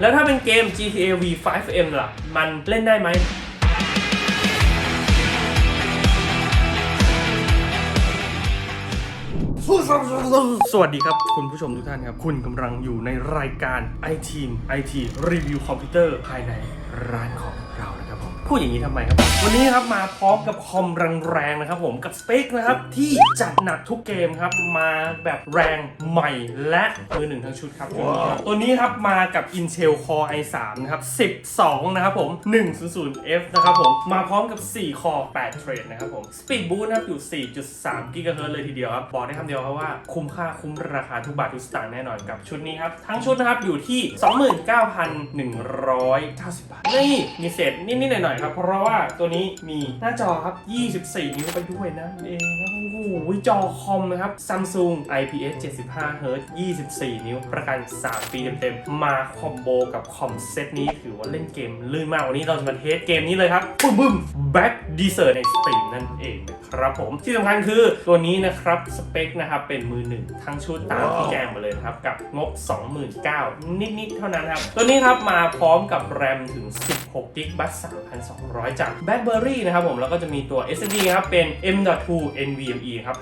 แล้วถ้าเป็นเกม GTA V 5M ล่ะ มันเล่นได้ไหมสวัสดีครับคุณผู้ชมทุกท่านครับ คุณกำลังอยู่ในรายการ iTeam IT Review คอมพิวเตอร์ภายในร้านของเรานะ พูดอย่างนี้ทำไมครับ วันนี้ครับมาพร้อมกับคอมแรงๆนะครับผมกับสเปคนะครับที่จัดหนักทุกเกมครับมาแบบแรงใหม่และมือหนึ่งทั้งชุดครับ ตัวนี้ครับมากับ Intel Core i3 นะครับ12 นะครับผม 100F นะครับผม มาพร้อมกับ4 Core 8 Thread นะครับผม Speed Boost นะครับอยู่ 4.3 GHz เลยทีเดียวครับ บอกได้คำเดียวครับว่าคุ้มค่าคุ้มราคาทุกบาททุกสตางค์แน่นอนกับชุดนี้ครับ ทั้งชุดนะครับอยู่ที่ 29,190 บาท นี่มีเศษนิดๆหน่อยครับ เพราะว่าตัวนี้มีหน้าจอครับ 24 นิ้วไปด้วยนะเองนะโอ้โหจอคอมนะครับ Samsung IPS 75 Hz 24 นิ้ว ประกัน 3 ปีเต็มๆ มาคอมโบกับคอมเซตนี้ถือว่าเล่นเกมลื่นมาก วันนี้เราจะมาเทสเกมนี้เลยครับบึ้มบึ้ม Back d e s e r t ในสตรีมนั่นเองนะครับผม ที่สำคัญคือตัวนี้นะครับ สเปคนะครับ เป็นมือหนึ่งทั้งชุดตามที่แจ้งมาเลยนะครับ กับงบ 29,000นิดๆ เท่านั้นครับ ตัวนี้ครับมาพร้อมกับแรมถึง 16 g b บัส200 จาก BlackBerry นะครับผม แล้วก็จะมีตัว SSD ครับเป็น M.2 NVMe ครับ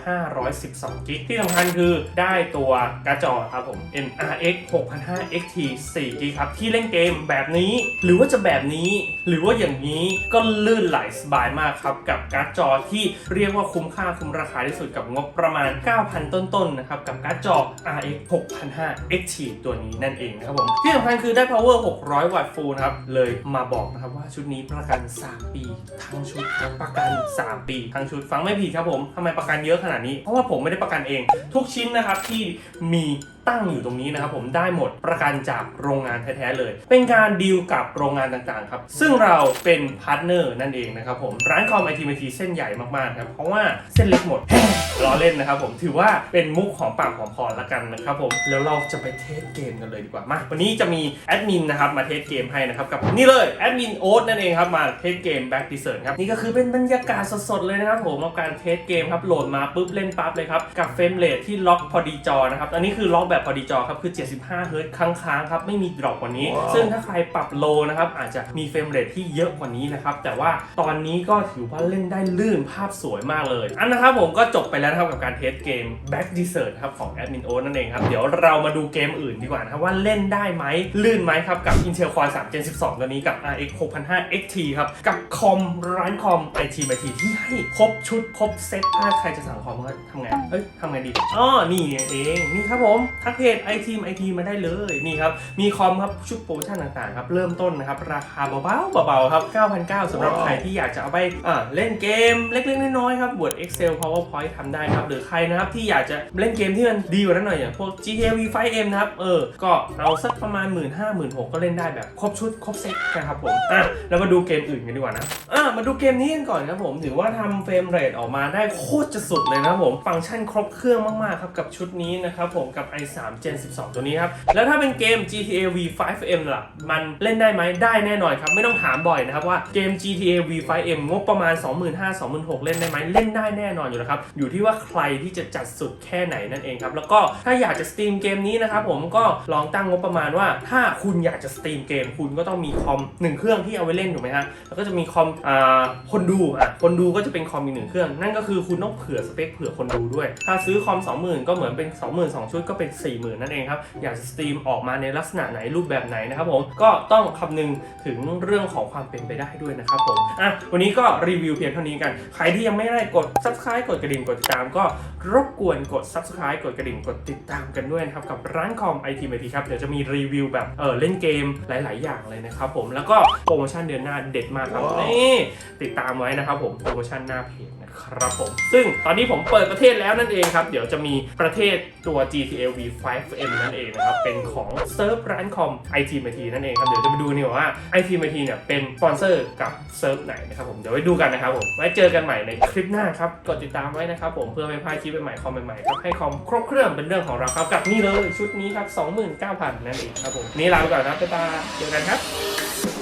512 g b ที่สำคัญคือได้ตัวการ์ดจอครับผม NRX 6005 XT 4 g b ครับ ที่เล่นเกมแบบนี้ หรือว่าจะแบบนี้ หรือว่าอย่างนี้ก็ลื่นไหลสบายมากครับ กับการ์ดจอที่เรียกว่าคุ้มค่าคุ้มราคาที่สุดกับงบประมาณ 9,000 ต้นๆนะครับ กับการ์ดจอ RX 6005 XT ตัวนี้นั่นเองนะครับผม ที่สำคัญคือได้ power 600 วัตต์ฟูลนะครับ เลยมาบอกนะครับว่าชุดนี้ประกัน 3 ปี ทั้งชุดประกัน 3 ปี ทั้งชุดฟังไม่ผิดครับผมทำไมประกันเยอะขนาดนี้ เพราะว่าผมไม่ได้ประกันเอง ทุกชิ้นนะครับที่มี ตั้งอยู่ตรงนี้นะครับผมได้หมดประกันจากโรงงานแท้ๆเลย เป็นการดีลกับโรงงานต่างๆครับ ซึ่งเราเป็นพาร์ทเนอร์นั่นเองนะครับผมร้านคอมไอทีมทีเส้นใหญ่มากๆครับเพราะว่าเส้นเล็กหมดล้อเล่นนะครับผมถือว่าเป็นมุกของปากของคอละกันนะครับผมแล้วเราจะไปเทสเกมกันเลยดีกว่ามาวันนี้จะมีแอดมินนะครับมาเทสเกมให้นะครับกับนี่เลยแอดมินโอ๊ตนั่นเองครับมาเทสเกม Back d e s e r t ครับนี่ก็คือเป็นบรรยากาศสดๆเลยนะครับผมกับการเทสเกมครับโหลดมาปุ๊บเล่นปั๊บเลยครับกับเฟรมเรทที่ล็อกพอดีจอนะครับอันนี้คือล็อกแบบพอดีจอครับคือ 75 เฮิร์ตค้างๆครับไม่มีดรอปกว่านี้ ซึ่งถ้าใครปรับโลนะครับอาจจะมีเฟรมเรทที่เยอะกว่านี้นะครับแต่ว่าตอนนี้ก็ถือว่าเล่นได้ลื่นภาพสวยมากเลย อันนะครับผมก็จบไปแล้วนะครับกับการเทสเกม Back d e s e r t ครับของ Admin O นั่นเองครับเดี๋ยวเรามาดูเกมอื่นดีกว่านะครับว่าเล่นได้ไหมลื่นไหมครับกับ Intel Core 3 Gen 12 ตัวนี้กับ RX 6005 XT ครับกับคอมร้านคอม IT IT ที่ให้ครบชุดครบเซ็ตถ้าใครจะสั่งคอมก็ทำไงเอ้ยทำไงดีอ๋อนี่เองนี่ครับผมทักเพจ IT IT มาได้เลยนี่ครับ มีคอมครับชุดโปรโมชั่นต่างๆครับ เริ่มต้นนะครับ ราคาเบาๆเบาๆครับ 9,900สำหรับใครที่อยากจะเอาไปอ่าเล่นเกมเล็กๆ น้อยๆครับ Word Excel PowerPoint ทำได้ครับ หรือใครนะครับที่อยากจะเล่นเกมที่มันดีกว่านั้นหน่อยอย่างพวก GTA V 5M นะครับ เออ ก็เอาสักประมาณ 1 5 0 0 0 1 6 0 0ก็เล่นได้แบบครบชุดครบเซ็ตนะครับผมอะแล้วมาดูเกมอื่นกันดีกว่านะอะมาดูเกมนี้กันก่อนครับผมถือว่าทำเฟรมเรทออกมาได้โคตรจะสุดเลยนะครับผมฟังก์ชันครบเครื่องมากๆครับกับชุดนี้นะครับผมกับ3 Gen 12 ตัวนี้ครับ แล้วถ้าเป็นเกม GTA V 5M ล่ะ มันเล่นได้ไหมได้แน่นอนครับ ไม่ต้องถามบ่อยนะครับว่าเกม GTA V 5M งบประมาณ 25,000 26,000 เล่นได้ไหมเล่นได้แน่นอนอยู่แล้วครับ อยู่ที่ว่าใครที่จะจัดสุดแค่ไหนนั่นเองครับ แล้วก็ถ้าอยากจะสตรีมเกมนี้นะครับผมก็ลองตั้งงบประมาณว่า ถ้าคุณอยากจะสตรีมเกม คุณก็ต้องมีคอมหนึ่งเครื่องที่เอาไว้เล่นถูกไหมฮะแล้วก็จะมีคอมอ่าคนดูอะคนดูก็จะเป็นคอมอีกหนึ่งเครื่อง นั่นก็คือคุณต้องเผื่อสเปคเผื่อคนดูด้วย ถ้าซื้อคอม 20,000 ก็เหมือนเป็น20,000ชุดก็เป็น40,000 นั่นเองครับ อยากจะสตรีมออกมาในลักษณะไหนรูปแบบไหนนะครับผม ก็ต้องคำนึงถึงเรื่องของความเป็นไปได้ด้วยนะครับผม อะ วันนี้ก็รีวิวเพียงเท่านี้กัน ใครที่ยังไม่ได้กด subscribe กดกระดิ่งกดติดตาม ก็รบกวนกด subscribe กดกระดิ่งกดติดตามกันด้วยนะครับกับร้านคอม IT m t ครับ เดี๋ยวจะมีรีวิวแบบเออเล่นเกมหลาย ๆ อย่างเลยนะครับผม แล้วก็โปรโมชั่นเดือนหน้าเด็ดมากครับ นี่ติดตามไว้นะครับผม โปรโมชั่นหน้าเพจนะ ครับผม ซึ่งตอนนี้ผมเปิดประเทศแล้วนั่นเองครับ เดี๋ยวจะมีประเทศตัว GTA V 5M นั่นเองนะครับ เป็นของเซิร์ฟร้านคอม IT m t นั่นเองครับ เดี๋ยวจะมาดูนี่ว่า IT m t เนี่ยเป็นสปอนเซอร์กับเซิร์ฟไหนนะครับผม เดี๋ยวไว้ดูกันนะครับผม ไว้เจอกันใหม่ในคลิปหน้าครับ กดติดตามไว้นะครับผม เพื่อไม่พลาดคลิปใหม่ๆคอมใหม่ๆครับ ให้คอมครบเครื่องเป็นเรื่องของเราครับ กับนี่เลยชุดนี้ครับ 29,000นั่นเองครับผม นี่ลาไปก่อนครับบ๊ายบายเจอกันครับ